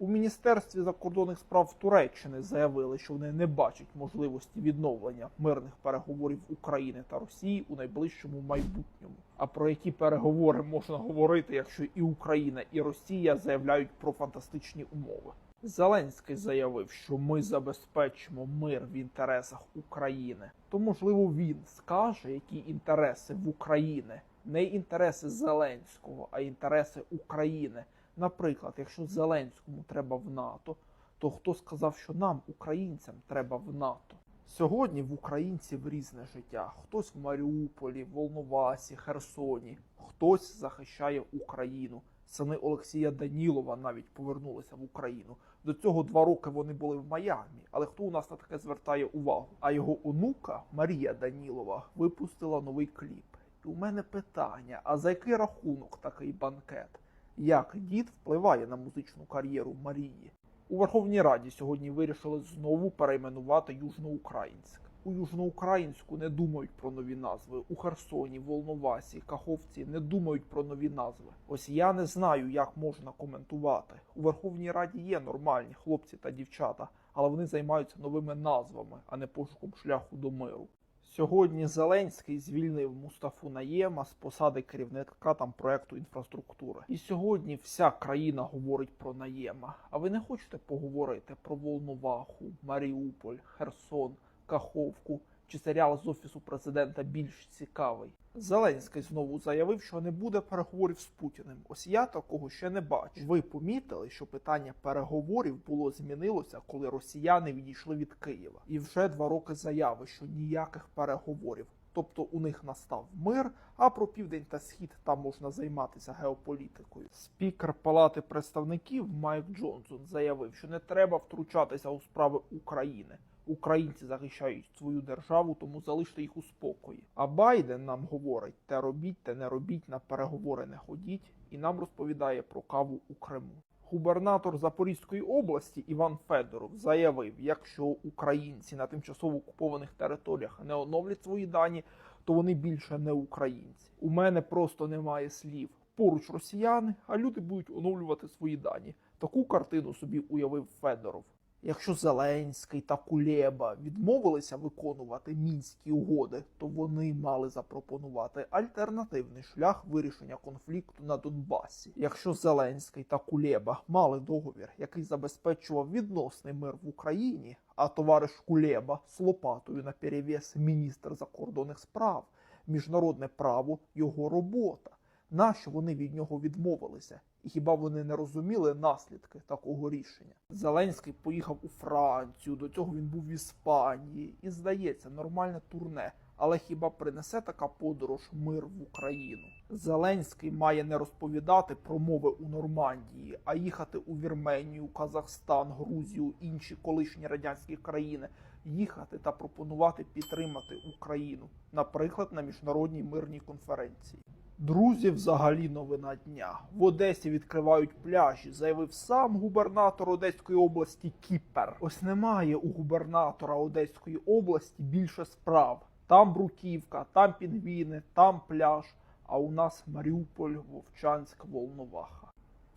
У міністерстві закордонних справ Туреччини заявили, що вони не бачать можливості відновлення мирних переговорів України та Росії у найближчому майбутньому. А про які переговори можна говорити, якщо і Україна, і Росія заявляють про фантастичні умови? Зеленський заявив, що ми забезпечимо мир в інтересах України. То можливо він скаже, які інтереси в України, не інтереси Зеленського, а інтереси України. Наприклад, якщо Зеленському треба в НАТО, то хто сказав, що нам, українцям, треба в НАТО? Сьогодні в українців різне життя. Хтось в Маріуполі, Волновасі, Херсоні, хтось захищає Україну. Сини Олексія Данілова навіть повернулися в Україну. До цього два роки вони були в Майамі. Але хто у нас на таке звертає увагу? А його онука Марія Данілова випустила новий кліп. І у мене питання: а за який рахунок такий банкет? Як дід впливає на музичну кар'єру Марії? У Верховній Раді сьогодні вирішили знову перейменувати Южноукраїнськ. У Южноукраїнську не думають про нові назви. У Херсоні, Волновасі, Каховці не думають про нові назви. Ось я не знаю, як можна коментувати. У Верховній Раді є нормальні хлопці та дівчата, але вони займаються новими назвами, а не пошуком шляху до миру. Сьогодні Зеленський звільнив Мустафу Наєма з посади керівника там проекту інфраструктури. І сьогодні вся країна говорить про Наєма. А ви не хочете поговорити про Волноваху, Маріуполь, Херсон, Каховку чи серіал з офісу президента більш цікавий? Зеленський знову заявив, що не буде переговорів з Путіним. Ось я такого ще не бачу. Ви помітили, що питання переговорів було змінилося, коли росіяни відійшли від Києва, і вже два роки заяви, що ніяких переговорів. Тобто у них настав мир, а про південь та схід там можна займатися геополітикою. Спікер Палати представників Майк Джонсон заявив, що не треба втручатися у справи України. Українці захищають свою державу, тому залиште їх у спокої. А Байден нам говорить: те робіть, те не робіть, на переговори не ходіть, і нам розповідає про каву у Криму. Губернатор Запорізької області Іван Федоров заявив, якщо українці на тимчасово окупованих територіях не оновлять свої дані, то вони більше не українці. У мене просто немає слів. Поруч росіяни, а люди будуть оновлювати свої дані. Таку картину собі уявив Федоров. Якщо Зеленський та Кулеба відмовилися виконувати мінські угоди, то вони мали запропонувати альтернативний шлях вирішення конфлікту на Донбасі. Якщо Зеленський та Кулеба мали договір, який забезпечував відносний мир в Україні, а товариш Кулеба з лопатою на перевес міністр закордонних справ, міжнародне право його робота. Нащо вони від нього відмовилися? Хіба вони не розуміли наслідки такого рішення? Зеленський поїхав у Францію, до цього він був в Іспанії, і здається, нормальне турне. Але хіба принесе така подорож мир в Україну? Зеленський має не розповідати про мови у Нормандії, а їхати у Вірменію, Казахстан, Грузію, інші колишні радянські країни, їхати та пропонувати підтримати Україну, наприклад, на міжнародній мирній конференції. Друзі, взагалі новина дня. В Одесі відкривають пляжі, заявив сам губернатор Одеської області Кіпер. Ось немає у губернатора Одеської області більше справ. Там бруківка, там пінгвіни, там пляж. А у нас Маріуполь, Вовчанськ, Волноваха.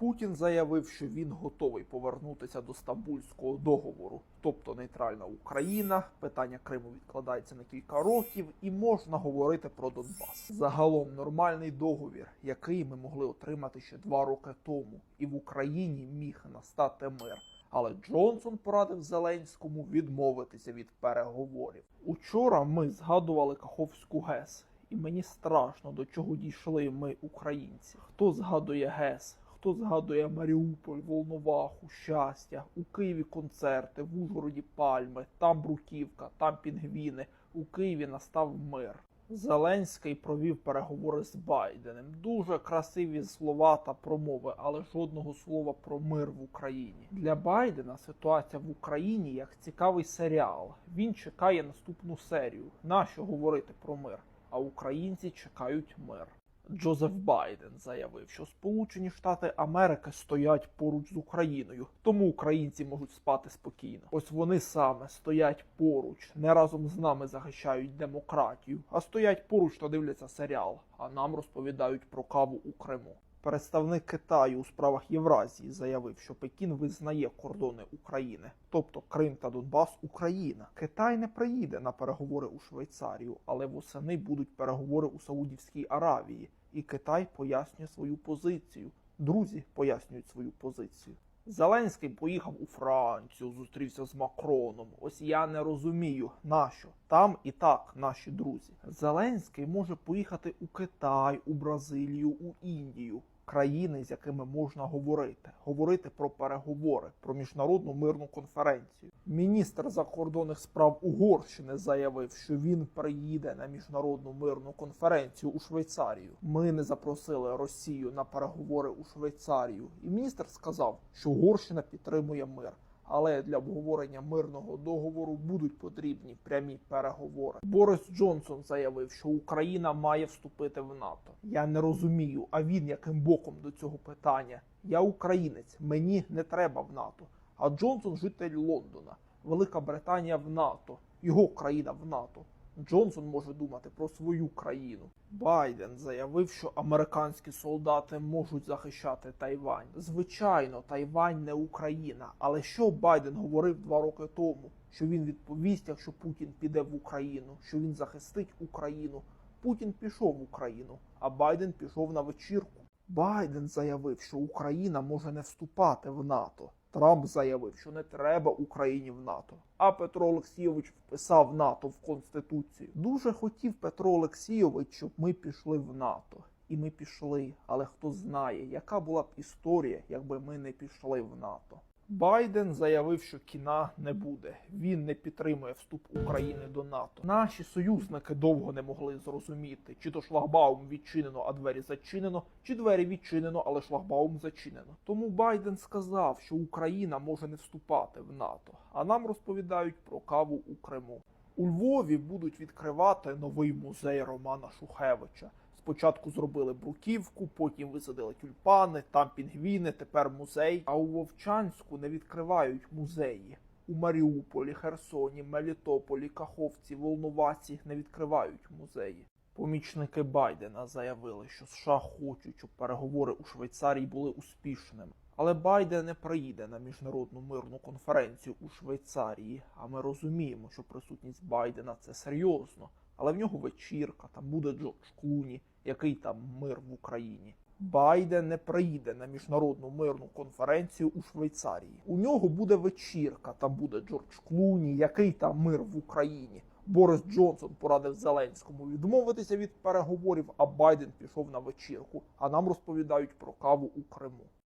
Путін заявив, що він готовий повернутися до Стамбульського договору, тобто нейтральна Україна. Питання Криму відкладається на кілька років, і можна говорити про Донбас. Загалом нормальний договір, який ми могли отримати ще два роки тому, і в Україні міг настати мир. Але Джонсон порадив Зеленському відмовитися від переговорів. Учора ми згадували Каховську ГЕС, і мені страшно до чого дійшли ми, українці. Хто згадує ГЕС? Хто згадує Маріуполь, Волноваху, щастя, у Києві концерти, в Ужгороді пальми, там бруківка, там пінгвіни. У Києві настав мир. Зеленський провів переговори з Байденом. Дуже красиві слова та промови, але жодного слова про мир в Україні. Для Байдена ситуація в Україні як цікавий серіал. Він чекає наступну серію. Нащо говорити про мир? А українці чекають мир. Джозеф Байден заявив, що Сполучені Штати Америки стоять поруч з Україною, тому українці можуть спати спокійно. Ось вони саме стоять поруч, не разом з нами захищають демократію, а стоять поруч та дивляться серіал. А нам розповідають про каву у Криму. Представник Китаю у справах Євразії заявив, що Пекін визнає кордони України, тобто Крим та Донбас Україна. Китай не приїде на переговори у Швейцарію, але восени будуть переговори у Саудівській Аравії, і Китай пояснює свою позицію. Друзі пояснюють свою позицію. Зеленський поїхав у Францію, зустрівся з Макроном. Ось я не розумію, нащо там і так наші друзі. Зеленський може поїхати у Китай, у Бразилію, у Індію. Країни, з якими можна говорити, говорити про переговори, про міжнародну мирну конференцію. Міністр закордонних справ Угорщини заявив, що він приїде на міжнародну мирну конференцію у Швейцарію. Ми не запросили Росію на переговори у Швейцарію, і міністр сказав, що Угорщина підтримує мир. Але для обговорення мирного договору будуть потрібні прямі переговори. Борис Джонсон заявив, що Україна має вступити в НАТО. Я не розумію, а він яким боком до цього питання. Я українець, мені не треба в НАТО. А Джонсон житель Лондона. Велика Британія в НАТО, його країна в НАТО. Джонсон може думати про свою країну. Байден заявив, що американські солдати можуть захищати Тайвань. Звичайно, Тайвань не Україна. Але що Байден говорив два роки тому? Що він відповість, якщо Путін піде в Україну, що він захистить Україну. Путін пішов в Україну, а Байден пішов на вечірку. Байден заявив, що Україна може не вступати в НАТО. Трамп заявив, що не треба Україні в НАТО. А Петро Олексійович вписав НАТО в конституцію. Дуже хотів Петро Олексійович, щоб ми пішли в НАТО. І ми пішли. Але хто знає, яка була б історія, якби ми не пішли в НАТО. Байден заявив, що кіна не буде. Він не підтримує вступ України до НАТО. Наші союзники довго не могли зрозуміти, чи то шлагбаум відчинено, а двері зачинено, чи двері відчинено, але шлагбаум зачинено. Тому Байден сказав, що Україна може не вступати в НАТО. А нам розповідають про каву у Криму. У Львові будуть відкривати новий музей Романа Шухевича. Спочатку зробили бруківку, потім висадили тюльпани, там пінгвіни, тепер музей. А у Вовчанську не відкривають музеї. У Маріуполі, Херсоні, Мелітополі, Каховці, Волновасі не відкривають музеї. Помічники Байдена заявили, що США хочуть, щоб переговори у Швейцарії були успішними. Але Байден не приїде на міжнародну мирну конференцію у Швейцарії. А ми розуміємо, що присутність Байдена це серйозно. Але в нього вечірка, там буде Джордж Клуні, який там мир в Україні. Байден не приїде на міжнародну мирну конференцію у Швейцарії. У нього буде вечірка, там буде Джордж Клуні, який там мир в Україні. Борис Джонсон порадив Зеленському відмовитися від переговорів, а Байден пішов на вечірку. А нам розповідають про каву у Криму.